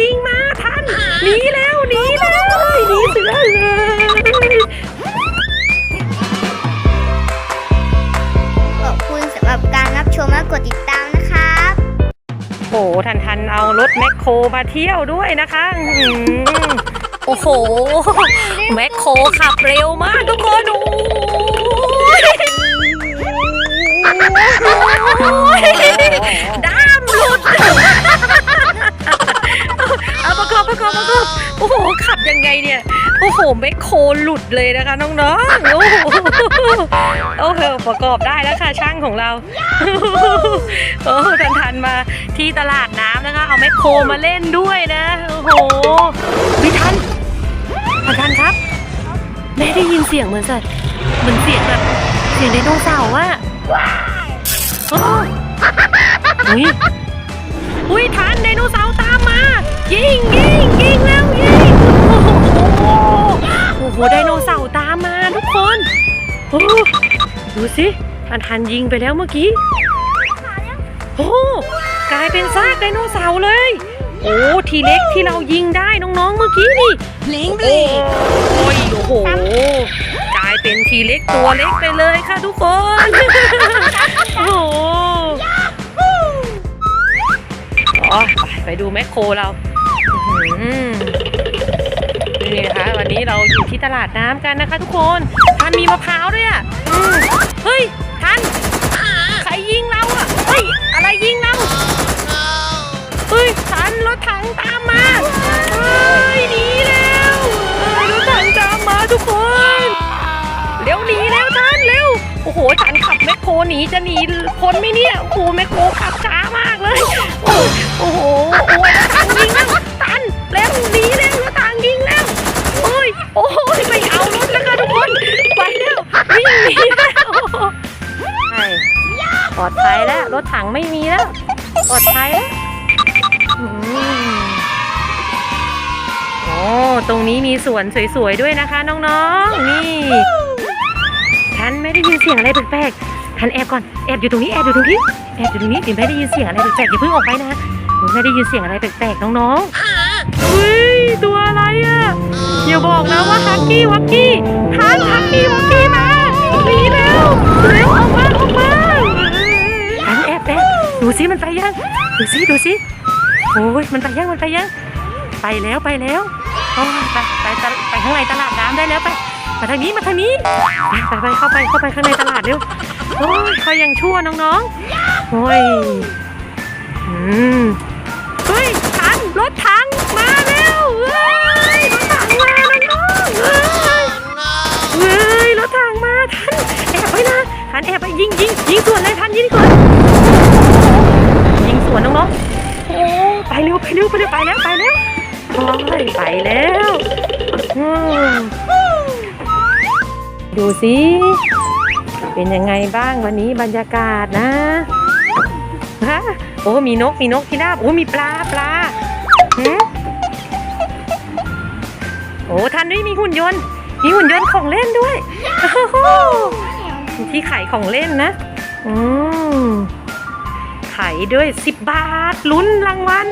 จริงมาทันหนีแล้วหนีเลยหนีเสือเลยขอบคุณสำหรับการรับชมและกดติดตามนะครับโอ้ทันทันเอารถแมคโครมาเที่ยวด้วยนะคะอื้อหือโอ้โห แมคโครขับเร็วมากทุกคนโอ้ย โอ้โหแมคโคหลุดเลยนะคะน้องๆโอ้โหโอ้โหประกอบได้แล้วค่ะช่างของเราโอ้ทันทันมาที่ตลาดน้ำนะคะ เอาแมคโคมาเล่นด้วยนะโอ้โหพี่ทันทันทันครับ แม่ได้ยินเสียงเหมือนสัตว์เหมือนเสียงแบบเสียงไดโนเสาร์อะโอ้อุ้ยอุ้ยทันไดโนเสาร์ตามมา ยิงยิงยิงแล้วยิง สิทันทันยิงไปแล้วเมื่อกี้โอ้กลายเป็นซากไดโนเสาร์เลย โอ้ทีเล็กที่เรายิงได้น้องๆเมื่อกี้นี่บลิงบโอ้ยโอ้โหกลายเป็นทีเล็กตัวเล็กไปเลยค่ะทุกคนโอ้โหอ๋อไปไปดูแมคโครเราอื้อหือนี่นะคะวันนี้เราอยู่ที่ตลาดน้ำกันนะคะทุกคนทันมีมะพร้าวด้วยอะอืม เฮ้ย ทัน ใครยิงเราอะเฮ้ย อะไรยิงเรา เฮ้ย ทัน รถถังตามมา เฮ้ย หนีแล้วเฮ้ยรถถังตามมาทุกคน เร็วหนีแล้วทันเร็ว โอ้โห ทันขับแมคโครหนีจะหนีพ้นไหมเนี่ยโอ้โหแมคโครขับช้ามากเลย โอ้โห โอ้ยรถถังยิงแล้วทัน เร็วหนีแล้วรถ ลอดภัยแล้ว รถถังไม่มีแล้ว ปลอดภัยแล้วโอ้ตรงนี้มีสวนสวยๆด้วยนะคะ น้องๆ นี่ฉันไม่ได้ยินเสียงอะไรแปลกๆฉันแอบก่อน แอบอยู่ตรงนี้ แอบอยู่ตรงนี้ แอบอยู่ตรงนี้เดี๋ยวไม่ได้ยินเสียงอะไรแปลกๆอย่าเพิ่งออกไปนะหนูไม่ได้ยินเสียงอะไรแปลกๆ น้องๆเฮ้ย ตัวอะไรอะอย่าบอกนะว่าฮักกี้วักกี้ทันฮักกี้วักกี้มาหนีแล้วเร็วออกมาออกมา ดูสิโอ้ยมันไปยังมันไปยังไปแล้วไปแล้วโอ้ยไปไปไปข้างในตลาดน้ำได้แล้วไปมาทางนี้มาทางนี้ไปไปเข้าไปเข้าไปข้างในตลาดเร็วโอ้ยคอยยังชั่วน้องๆโอ้ยอืมเฮ้ยทันรถถังมา อ้ยไปแล้วดูสิเป็นยังไงบ้างวันนี้บรรยากาศนะฮะโอ้มีนกมีนกที่นาโอ้มีปลาปลาโอ้ทันด้วยมีหุ่นยนต์ มีหุ่นยนต์ของเล่นด้วยที่ไข่ของเล่นนะ อืมไขด้วย10บบาทลุ้นรางวัล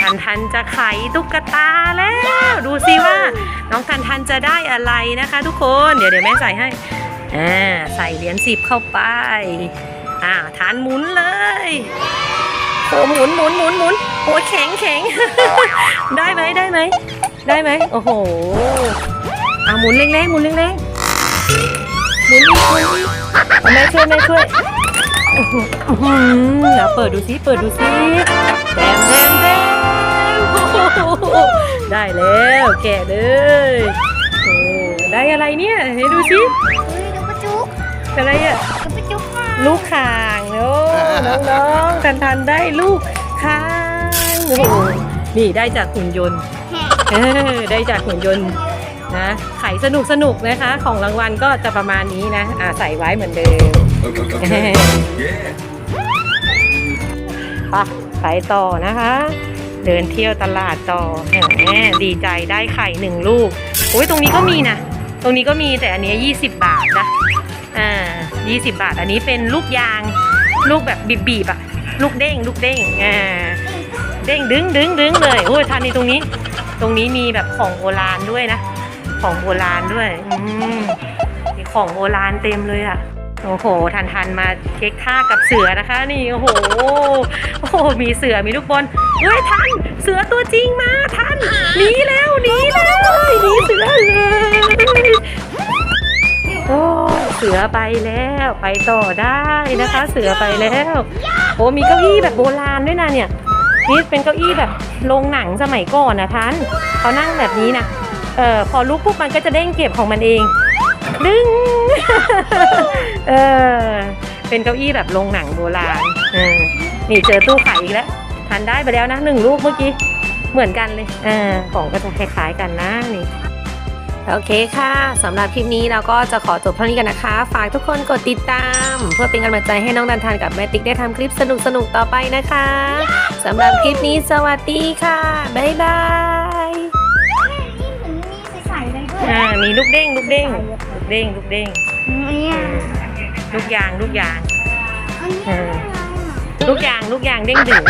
ทันทันจะไขตุ๊กตาแล้ว ดูสิว่า น้องทันทันจะได้อะไรนะคะทุกคน เดี๋ยวเดี๋ยวแม่ใส่ให้อ่าใส่เหรียญสิบเข้าไป อ่าทานหมุนเลยโอ้หมุนหมุนหมุนหมุนโอ้แข็งแข็งได้ไหมได้ไหมได้ไหมโอ้โหอ่าหมุนเร่งๆหมุนเร่งๆหมุนอีกหมุนอีกแม่ช่วยแม่ช่วย อื้อหืออื้อหือเดี๋ยวเปิดดูซิเปิดดูซิแดมแดมแดมโอ้โหได้แล้วแกะเลยโอ้ได้อะไรเนี่ยให้ดูซิเฮ้ยดูกระจุกอะไรอะดูกระจุกค่ะลูกข่างโอ้น้องๆทันทันได้ลูกข่างโอ้โหนี่ได้จากหุ่นยนต์เออได้จากหุ่นยนต์นะ สนุกสนุกๆนะคะ ของรางวัลก็จะประมาณนี้นะอ่าใส่ไว้เหมือนเดิม Okay, okay, okay. Yeah. ไปไปต่อนะคะ เดินเที่ยวตลาดต่อแหมดีใจได้ไข่หนึ่งลูกโอ้ยตรงนี้ก็มีนะตรงนี้ก็มีแต่อันเนี้ยี่สิบบาทนะอ่ายี่สิบบาท อันนี้เป็นลูกยาง ลูกแบบบีบๆอะลูกเด้ง ลูกเด้งอ่าเด้งดึงดึงดึงเลยโอ้ยทันนี่ตรงนี้ ตรงนี้มีแบบของโบราณด้วยนะ ของโบราณด้วย อืมมีของโบราณเต็มเลยอะโอ้โห ทันทันมาเช็คท่ากับเสือนะคะ นี่ โอ้โห โอ้โห มีเสือมีลูกบอลเฮ้ยทัน เสือตัวจริงมาทัน หนีแล้วหนีแล้วหนีเสือเลยโอ้เสือไปแล้วไปต่อได้นะคะ เสือไปแล้วโอ้มีเก้าอี้แบบโบราณด้วยนะเนี่ยนี่เป็นเก้าอี้แบบโรงหนังสมัยก่อนนะทันเขานั่งแบบนี้นะ เออพอลุกปุ๊บมันก็จะเด้งเก็บของมันเอง ดึง เออ เป็นเก้าอี้แบบโรงหนังโบราณเออนี่เจอตู้ไข่อีกแล้วทานได้ไปแล้วนะหนึ่งลูกเมื่อกี้ เหมือนกันเลยเออของก็จะคล้ายๆกันนะนี่โอเคค่ะสำหรับคลิปนี้เราก็จะขอจบเท่านี้กันนะคะ ฝากทุกคนกดติดตาม เพื่อเป็นกำลังใจให้น้องดันทันกับแม่ติ๊กได้ทำคลิปสนุกๆต่อไปนะคะสำหรับคลิปนี้สวัสดีค่ะ บ๊ายบาย มีลูกเด้งลูกเด้งลูกเด้งลูกเด้งเนี่ยลูกยางลูกยางอันนี้เออลูกยางลูกยางเด้งดึง